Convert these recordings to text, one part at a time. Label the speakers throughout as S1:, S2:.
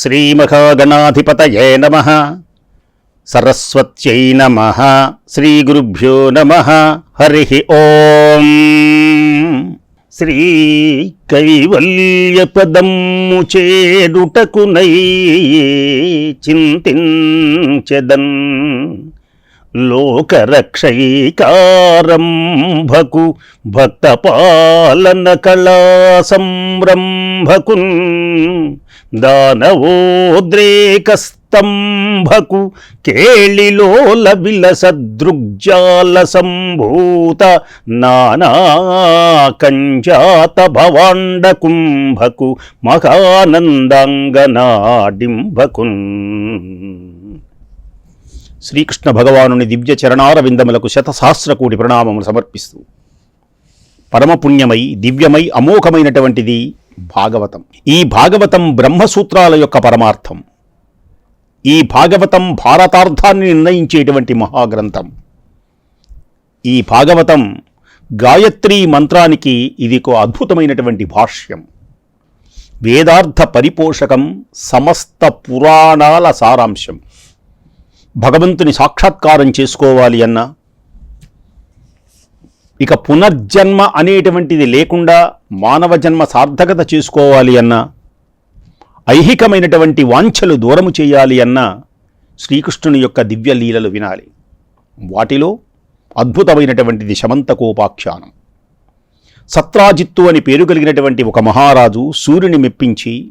S1: శ్రీమహాగణాధిపతయే నమ. సరస్వత్యై నమ. శ్రీగురుభ్యో నమ. హరి ఓం. శ్రీ కైవల్యపదమ్ము చేడుటకునై చింతించెదన్. లోకరక్షైకారంభకు భక్తపాలన కళా సంరంభకున్ దానవోద్రేకస్తంభకు కేళిలోల విలసదృగ్జాల సంభూత నానాకంజాత భవాండ కుంభకు మహానందాంగనాడింభకున్. శ్రీకృష్ణ భగవానుని దివ్య చరణార విందములకు శతసహస్ర కోటి ప్రణామములు సమర్పిస్తూ. పరమపుణ్యమై దివ్యమై అమోఘమైనటువంటిది భాగవతం. ఈ భాగవతం బ్రహ్మసూత్రాల యొక్క పరమార్థం. ఈ భాగవతం భారతార్థాన్ని నిర్ణయించేటువంటి మహాగ్రంథం. ఈ భాగవతం గాయత్రీ మంత్రానికి ఇది ఒక అద్భుతమైనటువంటి భాష్యం. వేదార్థ పరిపోషకం సమస్త పురాణాల సారాంశం. భగవంతుని సాక్షాత్కారం చేసుకోవాలి అన్నా. ఇక పునర్జన్మ అనేటువంటిది లేకుండా మానవ జన్మ సార్థకత చేసుకోవాలి అన్నా. ఐహికమైనటువంటి వాంఛలు దూరము చేయాలి అన్నా శ్రీకృష్ణుని యొక్క దివ్య లీలలు వినాలి. వాటిలో అద్భుతమైనటువంటిది శమంతకోపాఖ్యానం. సత్రాజిత్తు అని పేరు కలిగినటువంటి ఒక మహారాజు సూర్యుని మెప్పించి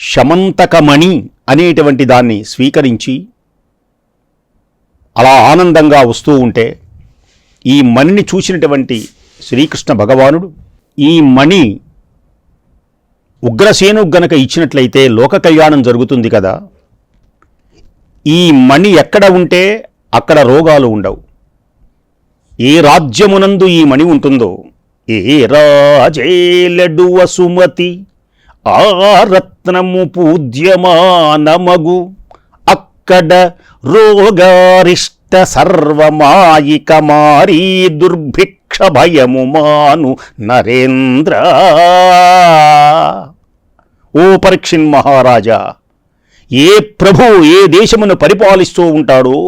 S1: శమంతకమణి అనేటువంటి దాన్ని స్వీకరించి అలా ఆనందంగా వస్తూ ఉంటే ఈ మణిని చూసినటువంటి శ్రీకృష్ణ భగవానుడు ఈ మణి ఉగ్రసేను గనక ఇచ్చినట్లయితే లోక కళ్యాణం జరుగుతుంది కదా. ఈ మణి ఎక్కడ ఉంటే అక్కడ రోగాలు ఉండవు. ఏ రాజ్యమునందు ఈ మణి ఉంటుందో ఏ రాజేలడు వసుమతి ఆ రత్నము పూజ్యమానమగు అక్కడ రోగారిష్ట సర్వమాయిక మారీ దుర్భిక్ష భయము మాను నరేంద్ర. ఓ పరీక్షిన్ మహారాజా ఏ ప్రభు ఏ దేశమును పరిపాలిస్తూ ఉంటాడో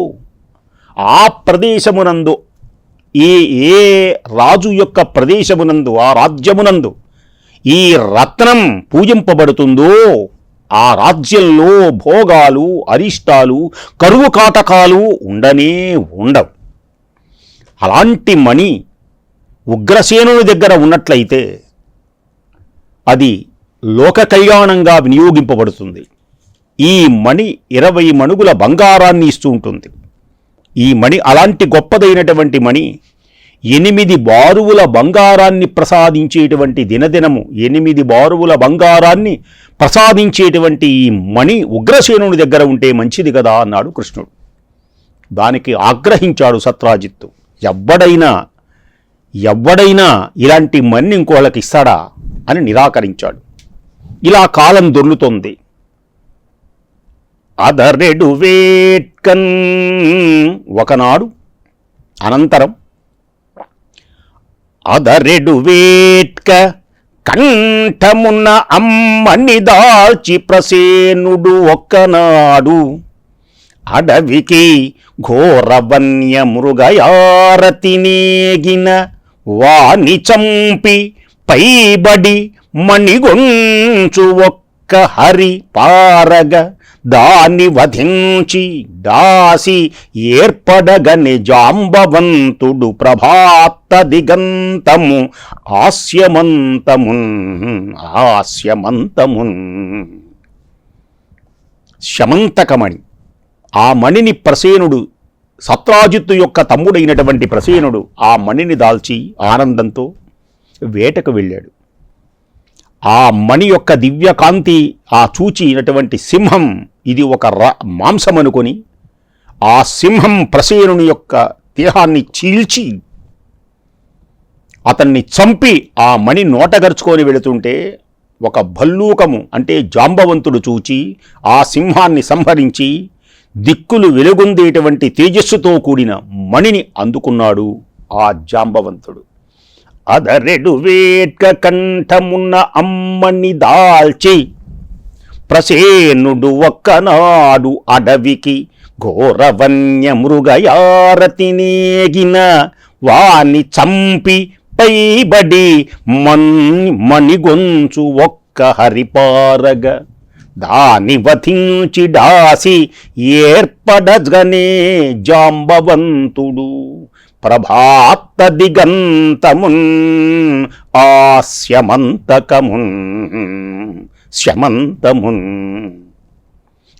S1: ఆ ప్రదేశమునందు ఏ ఏ రాజు యొక్క ప్రదేశమునందు ఆ రాజ్యమునందు ఈ రత్నం పూజింపబడుతుందో ఆ రాజ్యంలో భోగాలు అరిష్టాలు కరువు కాటకాలు ఉండనే ఉండవు. అలాంటి మణి ఉగ్రసేనుని దగ్గర ఉన్నట్లయితే అది లోక కళ్యాణంగా వినియోగింపబడుతుంది. ఈ మణి ఇరవై మణుగుల బంగారాన్ని ఇస్తూ ఉంటుంది. ఈ మణి అలాంటి గొప్పదైనటువంటి మణి ఎనిమిది బారువుల బంగారాన్ని ప్రసాదించేటువంటి దినదినము ఎనిమిది బారువుల బంగారాన్ని ప్రసాదించేటువంటి ఈ మణి ఉగ్రసేనుని దగ్గర ఉంటే మంచిది కదా అన్నాడు కృష్ణుడు. దానికి ఆగ్రహించాడు సత్రాజిత్తు ఎవ్వడైనా ఎవ్వడైనా ఇలాంటి మణి ఇంకోళ్ళకి ఇస్తాడా? అని నిరాకరించాడు. ఇలా కాలం దొర్లుతోంది. అదరెడు వేట్కన్. ఒకనాడు అనంతరం అదరెడు వేట్క కంఠమున్న అమ్మని దాల్చి ప్రసేనుడు ఒక్కనాడు. అడవికి ఘోరవన్య మృగయారతి నేగిన వాని చంపి పైబడి మణిగొంచు ఒక్క హరి పారగ దాన్ని వధించి దాసి ఏర్పడగని జాంబవంతుడు ప్రభాత దిగంతము ఆస్యమంతమున్ ఆస్యమంతమున్. శమంతకమణి. ఆ మణిని ప్రసేనుడు సత్రాజిత్తు యొక్క తమ్ముడైనటువంటి ప్రసేనుడు ఆ మణిని దాల్చి ఆనందంతో వేటకు వెళ్ళాడు. ఆ మణి యొక్క దివ్యకాంతి ఆ చూచినటువంటి సింహం ఇది ఒక ర మాంసం అనుకొని ఆ సింహం ప్రసేనుని యొక్క దేహాన్ని చీల్చి అతన్ని చంపి ఆ మణి నోటగరుచుకొని వెళుతుంటే ఒక భల్లూకము అంటే జాంబవంతుడు చూచి ఆ సింహాన్ని సంహరించి దిక్కులు వెలుగొందేటువంటి తేజస్సుతో కూడిన మణిని అందుకున్నాడు ఆ జాంబవంతుడు. అదరెడు వేట్క కంఠమున్న అమ్మని దాల్చి ప్రసేనుడు ఒక్కనాడు అడవికి ఘోరవన్య మృగయారతినేగిన వాని చంపి పైబడి మన్ మణిగొంచు ఒక్క హరిపారగ. దాని వధించి డాసి ఏర్పడగనే జాంబవంతుడు. ప్రభాత దిగంతమున్ ఆస్యమంతకమున్. శమంతమున్.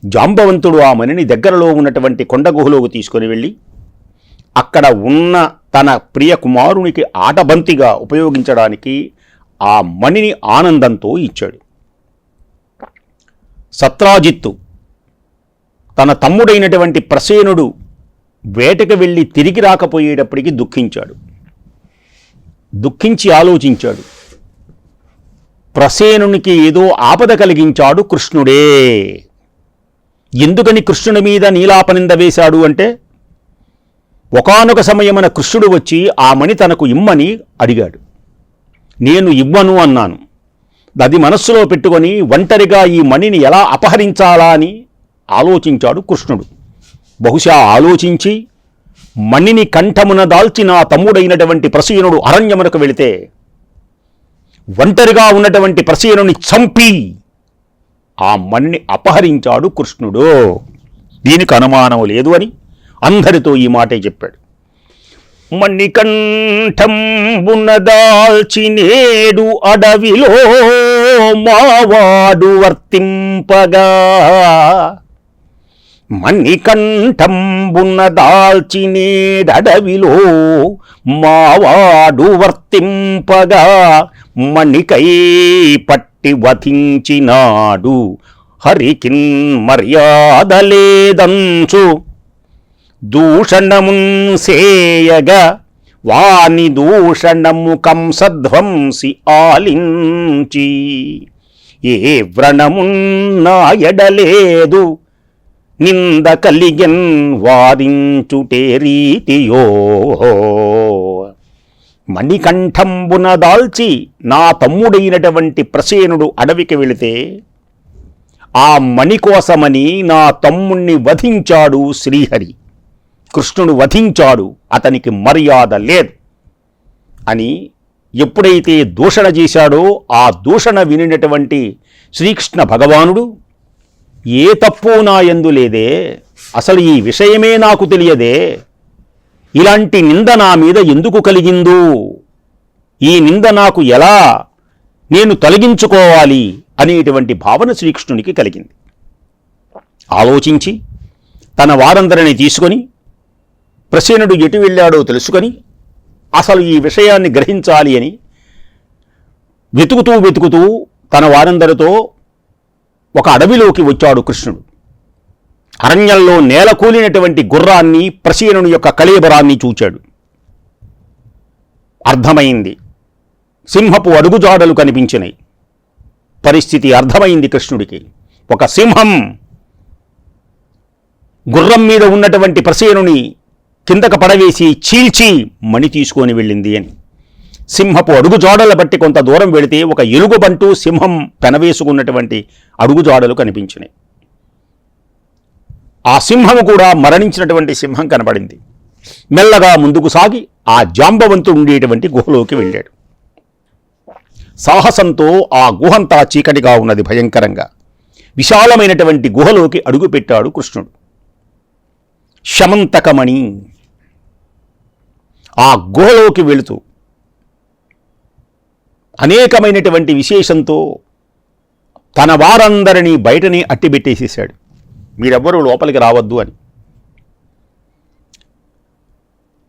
S1: జాంబవంతుడు ఆ మణిని దగ్గరలో ఉన్నటువంటి కొండ గుహలోకి తీసుకొని వెళ్ళి అక్కడ ఉన్న తన ప్రియ కుమారునికి ఆటబంతిగా ఉపయోగించడానికి ఆ మణిని ఆనందంతో ఇచ్చాడు. సత్రాజిత్తు తన తమ్ముడైనటువంటి ప్రసేనుడు వేటకు వెళ్ళి తిరిగి రాకపోయేటప్పటికీ దుఃఖించాడు. దుఃఖించి ఆలోచించాడు. ప్రసేనునికి ఏదో ఆపద కలిగించాడు కృష్ణుడే. ఎందుకని కృష్ణుని మీద నీలాపనింద వేశాడు అంటే ఒకానొక సమయమున కృష్ణుడు వచ్చి ఆ మణి తనకు ఇమ్మని అడిగాడు. నేను ఇవ్వను అన్నాను. అది మనస్సులో పెట్టుకొని ఒంటరిగా ఈ మణిని ఎలా అపహరించాలా అని ఆలోచించాడు కృష్ణుడు. బహుశా ఆలోచించి మణిని కంఠమున దాల్చి నా తమ్ముడైనటువంటి ప్రసీనుడు అరణ్యమునకు వెళితే ఒంటరిగా ఉన్నటువంటి ప్రసీనుని చంపి ఆ మణ్ణి అపహరించాడు కృష్ణుడు. దీనికి అనుమానం లేదు అని అందరితో ఈ మాటే చెప్పాడు. మణికంఠంబునదాల్చి నేడు అడవిలో మావాడు వర్తింపగా మణికంఠంబున నేడడవిలో మావాడు వర్తింపగా మణికై పట్టి వధించినాడు. హరికిన్ మర్యాద లేదంచు. దూషణమున్ సేయగా వాని దూషణము కంసధ్వంసి ఆలించి. ఏ వ్రణమున్నాయడలేదు నింద కలిగన్ వారించుటే రీతియో మణికంఠంబున దాల్చి నా తమ్ముడైనటువంటి ప్రసేనుడు అడవికి వెళితే ఆ మణి కోసమని నా తమ్ముణ్ణి వధించాడు శ్రీహరి. కృష్ణుడు వధించాడు అతనికి మర్యాద లేదు అని ఎప్పుడైతే దూషణ చేశాడో ఆ దూషణ వినినటువంటి శ్రీకృష్ణ భగవానుడు ఏ తప్పు నా ఎందు లేదే? అసలు ఈ విషయమే నాకు తెలియదే. ఇలాంటి నింద నా మీద ఎందుకు కలిగిందో? ఈ నింద నాకు ఎలా నేను తొలగించుకోవాలి అనేటువంటి భావన శ్రీకృష్ణునికి కలిగింది. ఆలోచించి తన వారందరిని తీసుకొని ప్రసేనుడు ఎటు వెళ్ళాడో తెలుసుకొని అసలు ఈ విషయాన్ని గ్రహించాలి అని వెతుకుతూ వెతుకుతూ తన వారందరితో ఒక అడవిలోకి వచ్చాడు కృష్ణుడు. అరణ్యంలో నేల కూలినటువంటి గుర్రాన్ని ప్రసీనుని యొక్క కళేబరాన్ని చూచాడు. అర్థమైంది. సింహపు అడుగుజాడలు కనిపించినాయి పరిస్థితి అర్థమైంది కృష్ణుడికి. ఒక సింహం గుర్రం మీద ఉన్నటువంటి ప్రసేనుని కిందక పడవేసి చీల్చి మణి తీసుకొని వెళ్ళింది అని. సింహపు అడుగుజాడల బట్టి కొంత దూరం వెళితే ఒక ఎలుగుబంటు సింహం పెనవేసుకున్నటువంటి అడుగుజాడలు కనిపించినాయి. ఆ సింహము కూడా మరణించినటువంటి సింహం కనబడింది. మెల్లగా ముందుకు సాగి ఆ జాంబవంతుడు ఉండేటువంటి గుహలోకి వెళ్ళాడు. సాహసంతో ఆ గుహంతా చీకటిగా ఉన్నది భయంకరంగా. విశాలమైనటువంటి గుహలోకి అడుగుపెట్టాడు కృష్ణుడు. శమంతకమణి. ఆ గుహలోకి వెళుతూ అనేకమైనటువంటి విశేషంతో తన వారందరినీ బయటనే అట్టిబెట్టేసేసాడు మీరెవ్వరూ లోపలికి రావద్దు అని.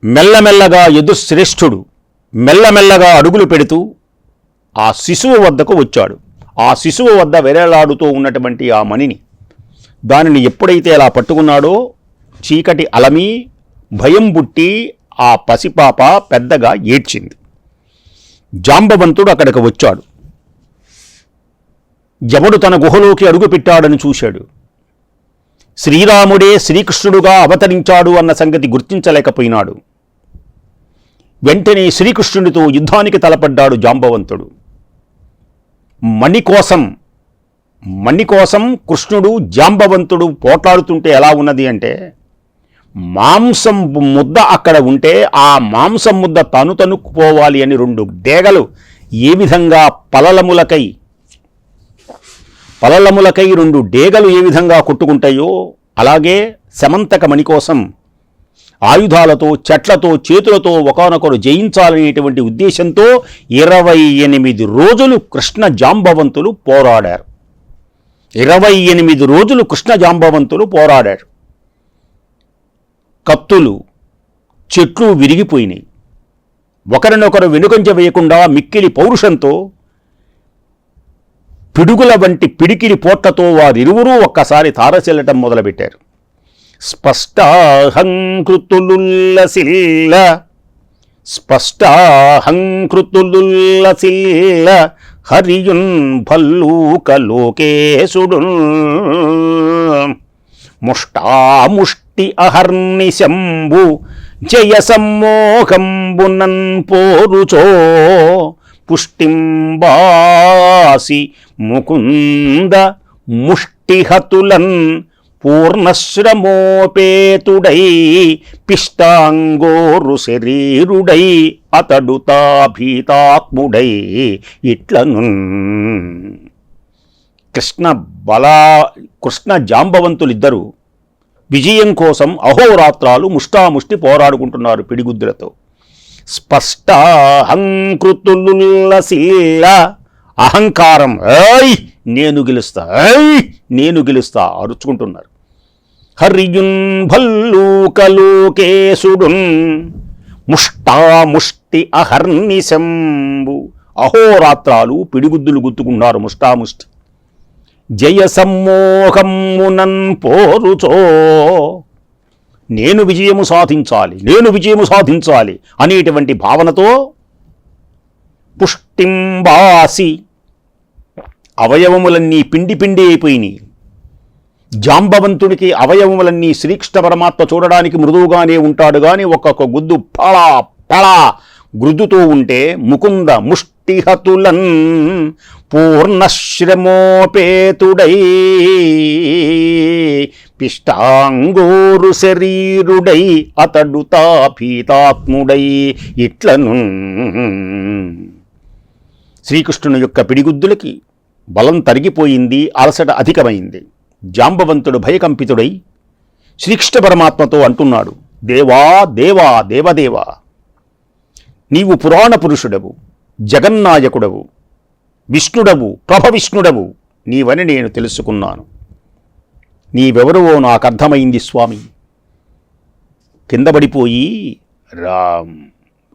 S1: మెల్లమెల్లగా యదుశ్రేష్ఠుడు మెల్లమెల్లగా అడుగులు పెడుతూ ఆ శిశువు వద్దకు వచ్చాడు. ఆ శిశువు వద్ద వెరలాడుతూ ఉన్నటువంటి ఆ మణిని దానిని ఎప్పుడైతే అలా పట్టుకున్నాడో చీకటి అలమి భయం బుట్టి ఆ పసిపాప పెద్దగా ఏడ్చింది. జాంబవంతుడు అక్కడికి వచ్చాడు. యముడు తన గుహలోకి అడుగుపెట్టాడని చూశాడు. శ్రీరాముడే శ్రీకృష్ణుడుగా అవతరించాడు అన్న సంగతి గుర్తించలేకపోయినాడు. వెంటనే శ్రీకృష్ణుడితో యుద్ధానికి తలపడ్డాడు జాంబవంతుడు. మణి కోసం మణి కోసం కృష్ణుడు జాంబవంతుడు పోట్లాడుతుంటే ఎలా ఉన్నది అంటే మాంసం ముద్ద అక్కడ ఉంటే ఆ మాంసం ముద్ద తను తనుక్కుపోవాలి అని రెండు డేగలు ఏ విధంగా పలలములకై పలలములకై రెండు డేగలు ఏ విధంగా కొట్టుకుంటాయో అలాగే శమంతక మణి కోసం ఆయుధాలతో చెట్లతో చేతులతో ఒకనొకరు జయించాలనేటువంటి ఉద్దేశంతో ఇరవై ఎనిమిది రోజులు కృష్ణ జాంబవంతులు పోరాడారు. ఇరవై ఎనిమిది రోజులు కృష్ణ జాంబవంతులు పోరాడారు. కత్తులు చెట్లు విరిగిపోయినాయి. ఒకరినొకరు వెనుకంజ వేయకుండా మిక్కిలి పౌరుషంతో పిడుగుల వంటి పిడికిలి పోట్లతో వారిరువురూ ఒక్కసారి తారసిల్లటం మొదలుపెట్టారు. స్పష్టాహంకృతులుల్లసిల్ల స్పష్టాహంకృతులుల్లసిల్ల హరియున్ భల్లూక లోకేశుడు ముష్టాముష్టి అహర్నిశంబు జయ సమ్మోహంబునన్ పోరుచో. పుష్టింబాసి ముకుంద ముష్టిహతులన్ పూర్ణశ్రమోపేతుడై పిష్టాంగోరు శరీరుడై అతడు తాభీతాత్ముడై ఇట్లను కృష్ణ బలా కృష్ణ జాంబవంతులిద్దరూ విజయం కోసం అహోరాత్రాలు ముష్టాముష్టి పోరాడుకుంటున్నారు పిడిగుద్దులతో. స్పష్టాహంకృతులుల్లశీల అహంకారం. ఐ నేను గెలుస్తా ఐ నేను గెలుస్తా అరుచుకుంటున్నారు. హరియున్ భల్లూకలోకేశుడున్ ముష్టాముష్టి అహర్నిశంబు. అహోరాత్రాలు పిడిగుద్దులు గుర్తుకున్నారు ముష్టాముష్టి. జయ సమ్మోహమునన్ పోరుచో నేను విజయము సాధించాలి నేను విజయము సాధించాలి అనేటువంటి భావనతో పుష్టింబాసి అవయవములన్నీ పిండి పిండి అయిపోయినాయి. జాంబవంతుడికి అవయవములన్నీ శ్రీకృష్ణ పరమాత్మ చూడడానికి మృదువుగానే ఉంటాడు కానీ ఒక్కొక్క గుద్దు పళ పళ గుద్దుతూ ఉంటే ముకుంద ముష్టిహతులన్ పూర్ణశ్రమోపేతుడై పిష్టాంగోరు శరీరుడై అతడు తాపీతాత్ముడై ఇట్లను శ్రీకృష్ణుని యొక్క పిడిగుద్దులకి బలం తరిగిపోయింది అలసట అధికమైంది జాంబవంతుడు భయకంపితుడై శ్రీకృష్ణ పరమాత్మతో అంటున్నాడు దేవా దేవా దేవదేవా నీవు పురాణ పురుషుడవు జగన్నాయకుడవు విష్ణుడవు ప్రభ విష్ణుడవు నీవని నేను తెలుసుకున్నాను. నీవెవరువో నాకు అర్థమైంది స్వామి. కిందపడిపోయి రామ్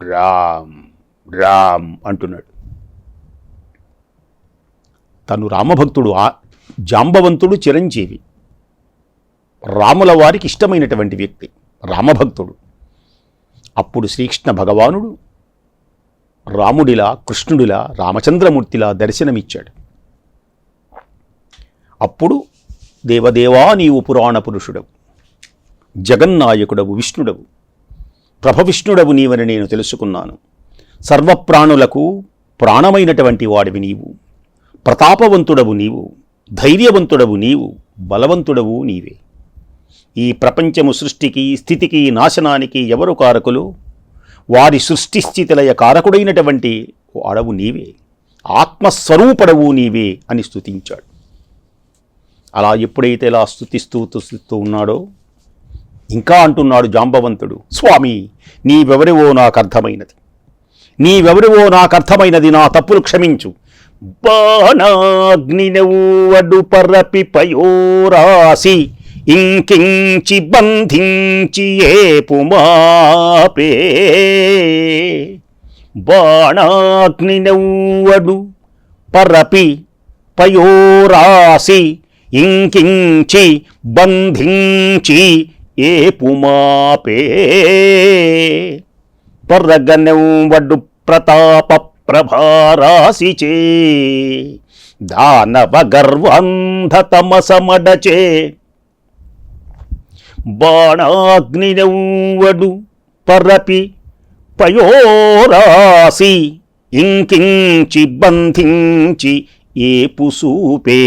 S1: రామ్ రామ్ అంటున్నాడు. తను రామభక్తుడు ఆ జాంబవంతుడు చిరంజీవి. రాముల వారికి ఇష్టమైనటువంటి వ్యక్తి రామభక్తుడు. అప్పుడు శ్రీకృష్ణ భగవానుడు రాముడిలా కృష్ణుడిలా రామచంద్రమూర్తిలా దర్శనమిచ్చాడు. అప్పుడు దేవదేవా నీవు పురాణ పురుషుడవు జగన్నాయకుడవు విష్ణుడవు ప్రభ విష్ణుడవు నీవని నేను తెలుసుకున్నాను. సర్వప్రాణులకు ప్రాణమైనటువంటి వాడివి నీవు ప్రతాపవంతుడవు నీవు ధైర్యవంతుడవు నీవు బలవంతుడవు నీవే. ఈ ప్రపంచము సృష్టికి స్థితికి నాశనానికి ఎవరు కారకులు? వారి సృష్టి స్థితిలయ కారకుడైనటువంటి వాడవు నీవే ఆత్మస్వరూపడవు నీవే అని స్తుతించాడు. అలా ఎప్పుడైతే ఇలా స్థుతిస్తూ స్తుతిస్తూ ఉన్నాడో ఇంకా అంటున్నాడు జాంబవంతుడు స్వామి నీవెవరివో నాకు అర్థమైనది. నీవెవరివో నాకు అర్థమైనది నా తప్పులు క్షమించు. బాణాగ్నినవు అడుపరపి పయోరాసి ఇంకించి బంధించి ఏపుమాపే బాణాగ్నినవ్వడు పరపి పయోరాసి ఇంకించి బంధించి ఏపుమాపే పర్రగనెవ్వడు ప్రతాప ప్రభారాసిచే దానవ గర్వాంధతమసమడచే బాణాగ్నినవ్వడు పరపి పయోరాసి ఇంకించి బంధించి ఏపుసూపే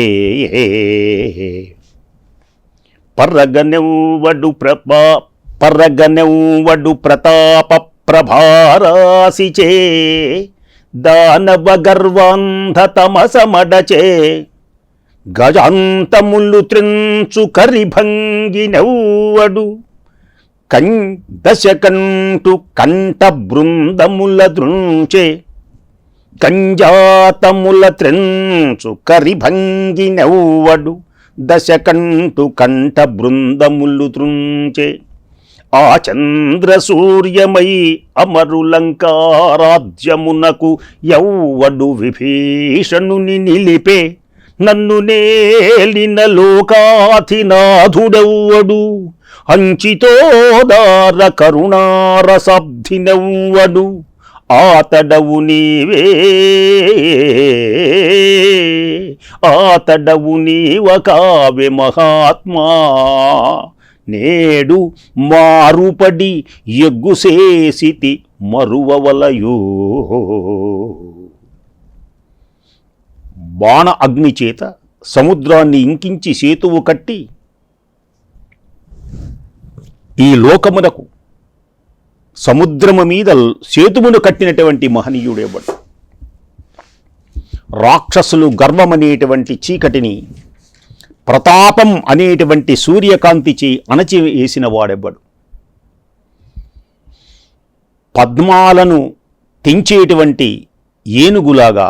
S1: పర్రగనెవ్వడు ప్రభా పర్రగనెవ్వడు ప్రతాప ప్రభారాసిచే దానవ గర్వాంధతమసమడచే తమసమడచే త్రించు కరిభంగినవ్వడు కం దశకంటు కంఠ బృందముల దృంచే. కంజాతముల త్రించు కరిభంగినవ్వడు దశకంటు కంఠ బృందములు తృంచే ఆ చంద్ర సూర్యమై అమరులంకారాధ్యమునకు యౌవడు విభీషణుని నిలిపే. నన్ను నేలిన లోకాధినాథుడెవ్వడు? అంచితోదార కరుణారసబ్ధినెవ్వడు? ఆతడవు నీవే. ఆతడవు నీవ కావె మహాత్మా. నేడు మారుపడి ఎగ్గుసేసితి మరువవలయో. బాణ అగ్ని చేత సముద్రాన్ని ఇంకించి సేతువు కట్టి ఈ లోకమునకు సముద్రము మీద సేతువును కట్టినటువంటి మహనీయుడేవాడు? రాక్షసులు గర్వమనేటువంటి చీకటిని ప్రతాపం అనేటువంటి సూర్యకాంతిచి అణచివేసిన వాడెవ్వడు పద్మాలను తెంచేటువంటి ఏనుగులాగా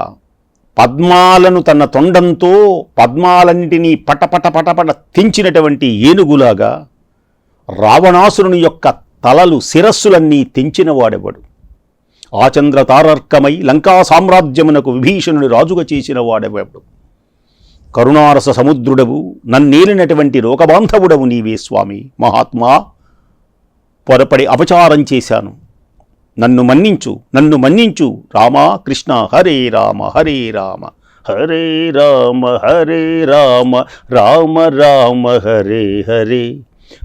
S1: పద్మాలను తన తొండంతో పద్మాలన్నిటినీ పటపట పటపట తెంచినటువంటి ఏనుగులాగా రావణాసురుని యొక్క తలలు శిరస్సులన్నీ తెంచినవాడెవడు. ఆచంద్ర తారర్కమై లంకా సామ్రాజ్యమునకు విభీషణుని రాజుగా చేసిన వాడెవడు కరుణారస సముద్రుడవు నన్నేలినటువంటి లోకబాంధవుడవు నీవే స్వామి. మహాత్మా పొరపడి అపచారం చేశాను. నన్ను మన్నించు నన్ను మన్నించు. రామా కృష్ణ హరే రామ హరే రామ. హరే రామ హరే రామ. రామ రామ హరే హరే.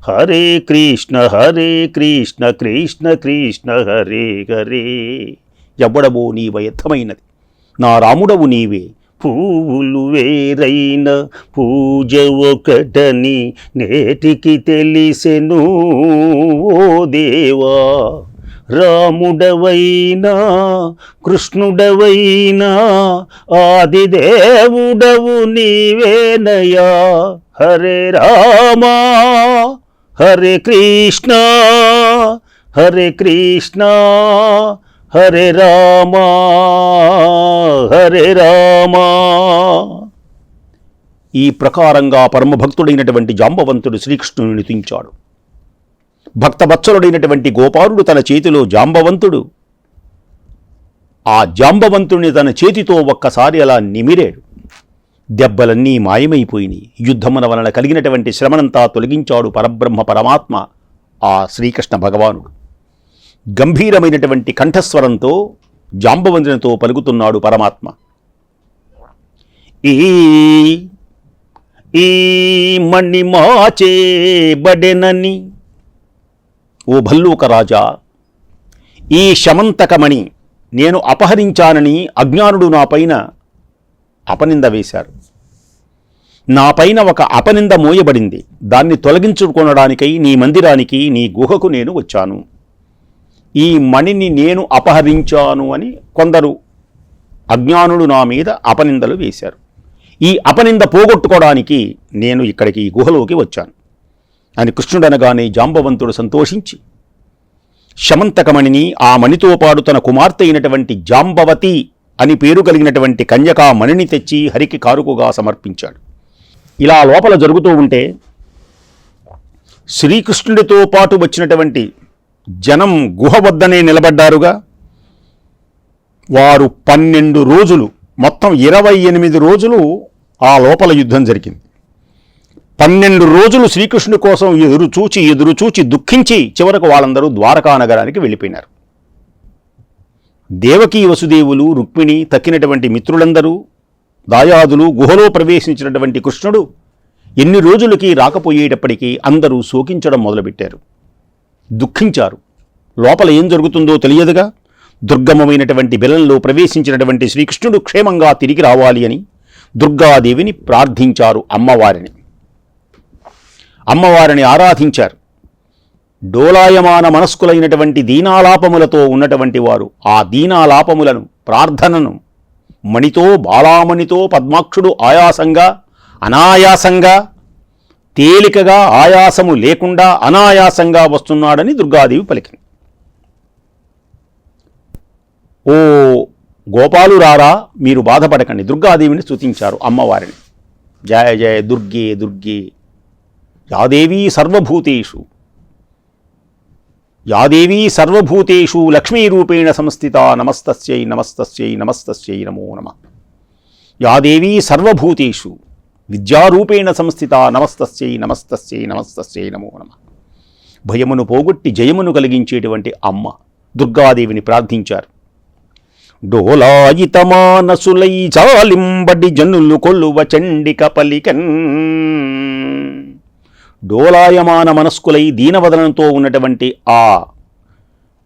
S1: హరే కృష్ణ హరే కృష్ణ కృష్ణ కృష్ణ హరే హరే. ఎవ్వడబో నీ వయత్తమైనది నా రాముడవు నీవే. పూవులు వేరైన పూజ ఒకటని నేటికి తెలిసెను ఓ దేవా. రాముడవైనా కృష్ణుడవైనా ఆదిదేవుడవు నీవేనయా. హరే రామా హరే కృష్ణ హరే కృష్ణ హరే రామా హరే రామా. ఈ ప్రకారంగా పరమభక్తుడైనటువంటి జాంబవంతుడు శ్రీకృష్ణుని నితించాడు భక్తవత్సలుడైనటువంటి గోపాలుడు తన చేతిలో జాంబవంతుడు. ఆ జాంబవంతుడిని తన చేతితో ఒక్కసారి అలా నిమిరాడు. దెబ్బలన్నీ మాయమైపోయినాయి. యుద్ధమున వలన కలిగినటువంటి శ్రమనంతా తొలగించాడు పరబ్రహ్మ పరమాత్మ ఆ శ్రీకృష్ణ భగవానుడు. గంభీరమైనటువంటి కంఠస్వరంతో జాంబవంతునితో పలుకుతున్నాడు పరమాత్మ. ఈ ఈ మణి బడెనని ఓ భల్లూక రాజా! ఈ శమంతకమణి నేను అపహరించానని అజ్ఞానుడు నా పైన అపనింద వేశారు. నాపైన ఒక అపనింద మోయబడింది. దాన్ని తొలగించుకొనడానికై నీ మందిరానికి నీ గుహకు నేను వచ్చాను. ఈ మణిని నేను అపహరించాను అని కొందరు అజ్ఞానులు నా మీద అపనిందలు వేశారు. ఈ అపనింద పోగొట్టుకోవడానికి నేను ఇక్కడికి ఈ గుహలోకి వచ్చాను. అని కృష్ణుడనగానే జాంబవంతుడు సంతోషించి శమంతకమణిని ఆ మణితో పాటు తన కుమార్తె అయినటువంటి జాంబవతి అని పేరు కలిగినటువంటి కన్యకా మణిని తెచ్చి హరికి కారుకుగా సమర్పించాడు. ఇలా లోపల జరుగుతూ ఉంటే శ్రీకృష్ణుడితో పాటు వచ్చినటువంటి జనం గుహ వద్దనే నిలబడ్డారుగా. వారు పన్నెండు రోజులు మొత్తం ఇరవై ఎనిమిది రోజులు ఆ లోపల యుద్ధం జరిగింది. పన్నెండు రోజులు శ్రీకృష్ణుడి కోసం ఎదురు చూచి ఎదురు చూచి దుఃఖించి చివరకు వాళ్ళందరూ ద్వారకా నగరానికి వెళ్ళిపోయినారు. దేవకీ వసుదేవులు రుక్మిణి తక్కినటువంటి మిత్రులందరూ దాయాదులు గుహలో ప్రవేశించినటువంటి కృష్ణుడు ఎన్ని రోజులకి రాకపోయేటప్పటికీ అందరూ శోకించడం మొదలుపెట్టారు. దుఃఖించారు. లోపల ఏం జరుగుతుందో తెలియదుగా. దుర్గమమైనటువంటి బిలంలో ప్రవేశించినటువంటి శ్రీకృష్ణుడు క్షేమంగా తిరిగి రావాలి అని దుర్గాదేవిని ప్రార్థించారు అమ్మవారిని. అమ్మవారిని ఆరాధించారు. డోలాయమాన మనస్కులైనటువంటి దీనాలాపములతో ఉన్నటువంటి వారు ఆ దీనాలాపములను ప్రార్థనను మణితో బాలామణితో పద్మాక్షుడు ఆయాసంగా అనాయాసంగా తేలికగా ఆయాసము లేకుండా అనాయాసంగా వస్తున్నాడని దుర్గాదేవి పలికింది. ఓ గోపాలు రారా మీరు బాధపడకండి. దుర్గాదేవిని స్తుతించారు అమ్మవారిని. జయ జయ దుర్గే దుర్గే యాదేవీ సర్వభూతేషు. యాదేవీ సర్వభూతేషు లక్ష్మీరూపేణ సంస్థిత నమస్తస్యై నమస్తస్యై నమస్తస్యై నమో నమ. యాదేవీ సర్వభూతేషు విద్యారూపేణ సంస్థిత నమస్తస్యై నమస్తస్యై నమస్తస్యై నమో నమ. భయమును పోగొట్టి జయమును కలిగించేటువంటి అమ్మ దుర్గాదేవిని ప్రార్థించారు. డోలాయితమానసులై జాలింబడి జనులు కొల్లువ చండిక పలికన్. డోలాయమాన మనస్కులై దీనవదనంతో ఉన్నటువంటి ఆ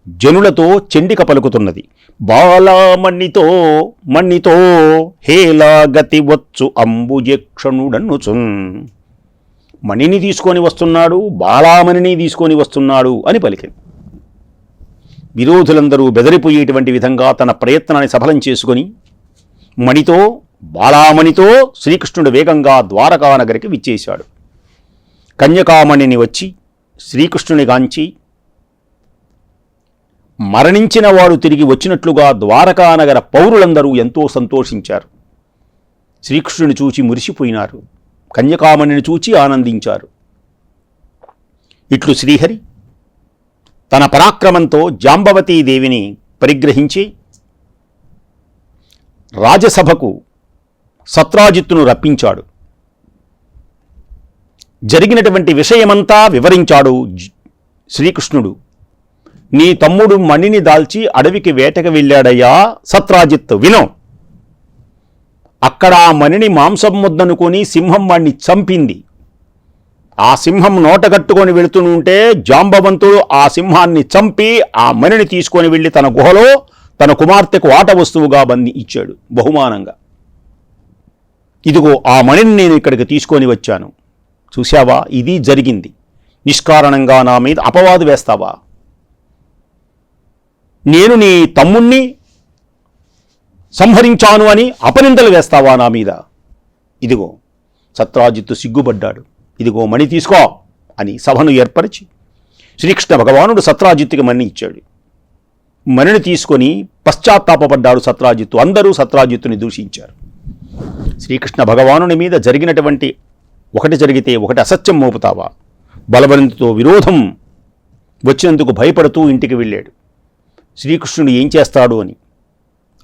S1: జనులతో చెండిక పలుకుతున్నది. బాలామణితో మణితో హేలాగతి వచ్చు అంబుజక్షణుడన్నుచున్ మణిని తీసుకొని వస్తున్నాడు బాలామణిని తీసుకొని వస్తున్నాడు అని పలికింది. విరోధులందరూ బెదరిపోయేటువంటి విధంగా తన ప్రయత్నాన్ని సఫలం చేసుకొని మణితో బాలామణితో శ్రీకృష్ణుడు వేగంగా ద్వారకా నగరికి విచ్చేశాడు. కన్యకామణిని వచ్చి శ్రీకృష్ణుని గాంచి మరణించిన వాడు తిరిగి వచ్చినట్లుగా ద్వారకానగర పౌరులందరూ ఎంతో సంతోషించారు. శ్రీకృష్ణుని చూచి మురిసిపోయినారు. కన్యకామణిని చూచి ఆనందించారు. ఇట్లు శ్రీహరి తన పరాక్రమంతో జాంబవతీదేవిని పరిగ్రహించి రాజసభకు సత్రాజిత్తును రప్పించాడు. జరిగినటువంటి విషయమంతా వివరించాడు శ్రీకృష్ణుడు. నీ తమ్ముడు మణిని దాల్చి అడవికి వేటకు వెళ్ళాడయ్యా సత్రాజిత్ వినో. అక్కడ ఆ మణిని మాంసం ముద్దనుకొని సింహం వాణ్ణి చంపింది. ఆ సింహం నోటగట్టుకొని వెళుతుంటే జాంబవంతుడు ఆ సింహాన్ని చంపి ఆ మణిని తీసుకొని వెళ్ళి తన గుహలో తన కుమార్తెకు ఆట వస్తువుగా బంది ఇచ్చాడు బహుమానంగా. ఇదిగో ఆ మణిని నేను ఇక్కడికి తీసుకొని వచ్చాను. చూశావా? ఇది జరిగింది. నిష్కారణంగా నా మీద అపవాదు వేస్తావా? నేను నీ తమ్ముణ్ణి సంహరించాను అని అపనిందలు వేస్తావా నా మీద? ఇదిగో సత్రాజిత్తు సిగ్గుపడ్డాడు. ఇదిగో మణి తీసుకో అని సభను ఏర్పరిచి శ్రీకృష్ణ భగవానుడు సత్రాజిత్తుకి మణి ఇచ్చాడు. మణిని తీసుకొని పశ్చాత్తాపపడ్డాడు సత్రాజిత్తు. అందరూ సత్రాజిత్తుని దూషించారు. శ్రీకృష్ణ భగవానుని మీద జరిగినటువంటి ఒకటి జరిగితే ఒకటి అసత్యం మోపుతావా? బలవంతుతో విరోధం వచ్చినందుకు భయపడుతూ ఇంటికి వెళ్ళాడు. శ్రీకృష్ణుడు ఏం చేస్తాడు అని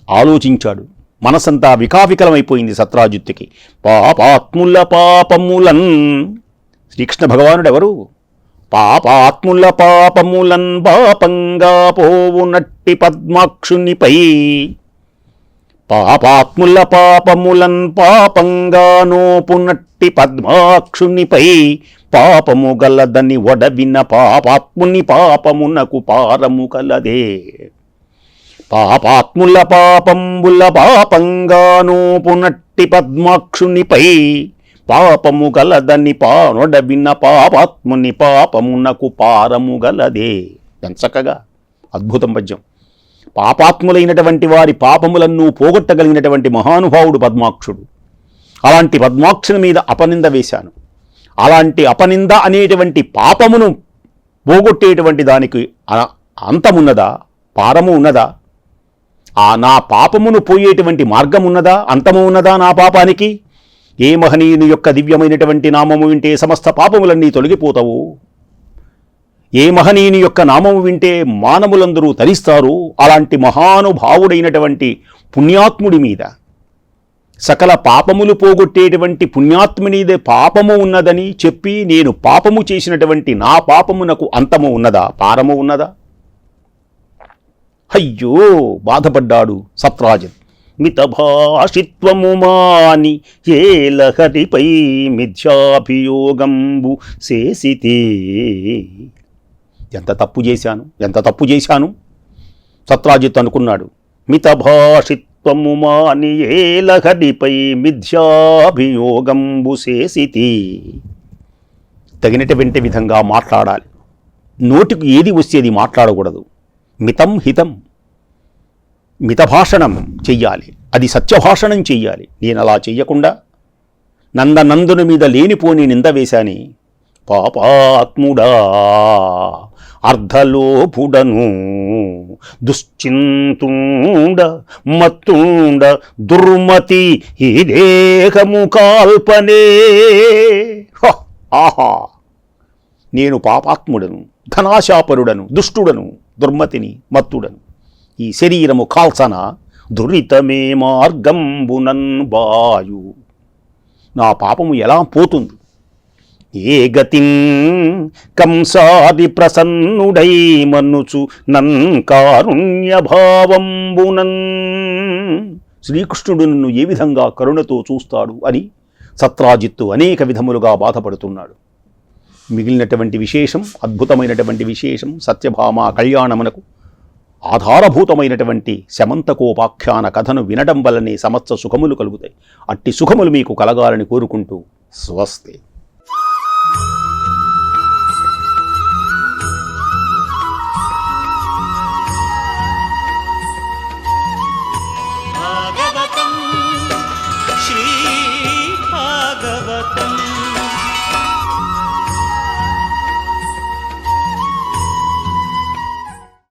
S1: ఆలోచించాడు. మనసంతా వికావికలమైపోయింది సత్రాజిత్తుకి. పాపాత్ముల పాపములన్. శ్రీకృష్ణ భగవానుడు ఎవరు పాపాత్ముల పాపములన్ పాపంగా పోవునట్టి పద్మాక్షునిపై. పాపాత్ముల పాపములన్ పాపంగా నోపునట్టి పద్మాక్షునిపై పాపము గలదని ఒడవిన పాపాత్ముని పాపమునకు పారము కలదే. పాపాత్ముల పాపంబుల పాపంగా నోపునట్టి పద్మాక్షునిపై పాపము గలదని పానొడవిన పాపాత్ముని పాపమునకు పారము గలదే. ఎంచకగా అద్భుతం పద్యం. పాపాత్ములైనటువంటి వారి పాపములను పోగొట్టగలిగినటువంటి మహానుభావుడు పద్మాక్షుడు. అలాంటి పద్మాక్షుని మీద అపనింద వేశాను. అలాంటి అపనింద అనేటువంటి పాపమును పోగొట్టేటువంటి దానికి అంతమున్నదా? పారము ఉన్నదా? ఆ నా పాపమును పోయేటువంటి మార్గం ఉన్నదా? అంతము ఉన్నదా నా పాపానికి? ఏ మహనీయుని యొక్క దివ్యమైనటువంటి నామము వింటే సమస్త పాపములన్నీ తొలగిపోతావు? ఏ మహనీయుని యొక్క నామము వింటే మానవులందరూ తరిస్తారు? అలాంటి మహానుభావుడైనటువంటి పుణ్యాత్ముడి మీద. సకల పాపములు పోగొట్టేటువంటి పుణ్యాత్మునిదే పాపము ఉన్నదని చెప్పి నేను పాపము చేసినటువంటి నా పాపమునకు అంతము ఉన్నదా? పారము ఉన్నదా? అయ్యో! బాధపడ్డాడు సత్రాజన్. మితభాషిత్వము మాని లహరిపై మిథ్యాభియోగంబు చేసితే ఎంత తప్పు చేశాను? ఎంత తప్పు చేశాను? సత్రాజిత్ అనుకున్నాడు. మితభాషిత్వము త్వము మాని ఏలహరిపై మిథ్యాభియోగంబు చేసితి తగినటువంటి విధంగా మాట్లాడాలి. నోటికి ఏది వస్తే అది మాట్లాడకూడదు. మితం హితం. మితభాషణం చెయ్యాలి. అది సత్యభాషణం చెయ్యాలి. నేను అలా చెయ్యకుండా నందనందుని మీద లేనిపోని నింద వేశాని. పాపాత్ముడా. అర్ధలోపుడను దుశ్చింతుండ మత్తుండ దుర్మతి ఈ దేహము కాల్పనే. హ! ఆహా. నేను పాపాత్ముడను ధనాశాపరుడను దుష్టుడను దుర్మతిని మత్తుడను. ఈ శరీరము కాల్సన దురితమే మార్గంబునన్ బాయు నా పాపము ఎలా పోతుంది? ఏ గతిం? కంసాది ప్రసన్నుడై మన్నుచు నన్ కారుణ్య భావంబునన్ శ్రీకృష్ణుడు నన్ను ఏ విధంగా కరుణతో చూస్తాడు అని సత్రాజిత్తు అనేక విధములుగా బాధపడుతున్నాడు. మిగిలినటువంటి విశేషం అద్భుతమైనటువంటి విశేషం సత్యభామ కళ్యాణమునకు ఆధారభూతమైనటువంటి శమంతకోపాఖ్యాన కథను వినడం వల్లనే సమస్త సుఖములు కలుగుతాయి. అట్టి సుఖములు మీకు కలగాలని కోరుకుంటూ స్వస్తి.